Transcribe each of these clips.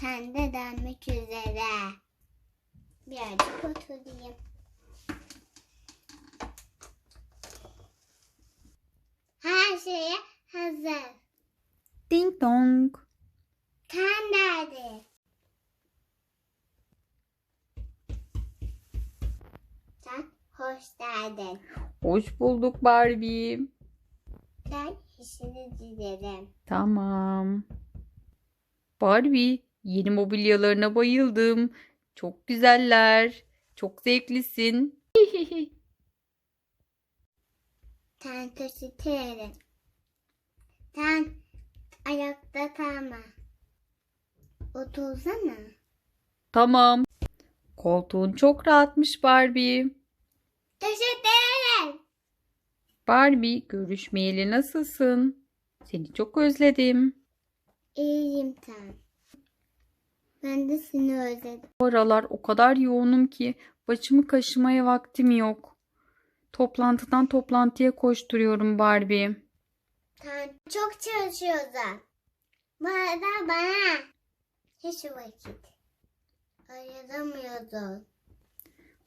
Tende denmek üzere. Birazcık oturayım. Her şeye hazır. Ding dong. Ten? Sen hoş geldin. Hoş bulduk Barbie. Ben işini dilerim. Tamam. Barbie, yeni mobilyalarına bayıldım. Çok güzeller. Çok zevklisin. Sen taşıtırım. Sen ayakta kalma. Otursana. Tamam. Koltuğun çok rahatmış Barbie. Taşıtırım. Barbie, görüşmeyeli nasılsın? Seni çok özledim. İyiyim sen. Ben de seni özledim. Bu aralar o kadar yoğunum ki başımı kaşımaya vaktim yok. Toplantıdan toplantıya koşturuyorum Barbie. Sen çok çalışıyorsun. Bu arada bana hiç vakit ayıramıyordun.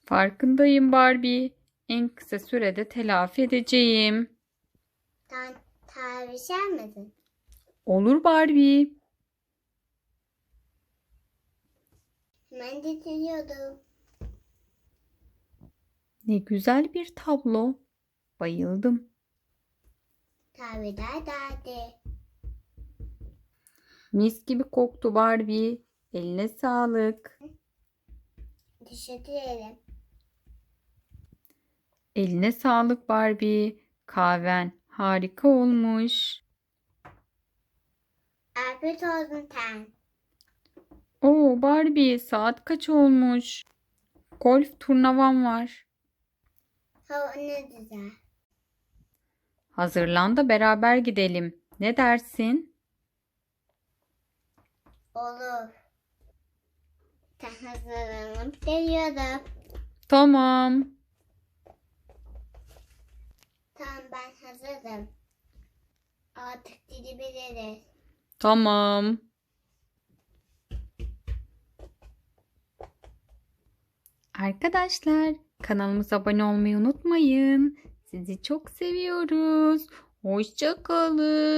Farkındayım Barbie. En kısa sürede telafi edeceğim. Sen tarihsel misin? Olur Barbie. Ben de biliyordum. Ne güzel bir tablo. Bayıldım. Tarihler derdi. Mis gibi koktu Barbie. Eline sağlık. Teşekkür ederim. Eline sağlık Barbie. Kahven harika olmuş. Afiyet olsun sen. Oo Barbie saat kaç olmuş? Golf turnavam var. Hava ne güzel. Hazırlan da beraber gidelim. Ne dersin? Olur. Sen hazırlanıp geliyorum. Tamam. Tamam ben hazırım. Artık gidebiliriz. Tamam. Arkadaşlar kanalımıza abone olmayı unutmayın. Sizi çok seviyoruz. Hoşça kalın.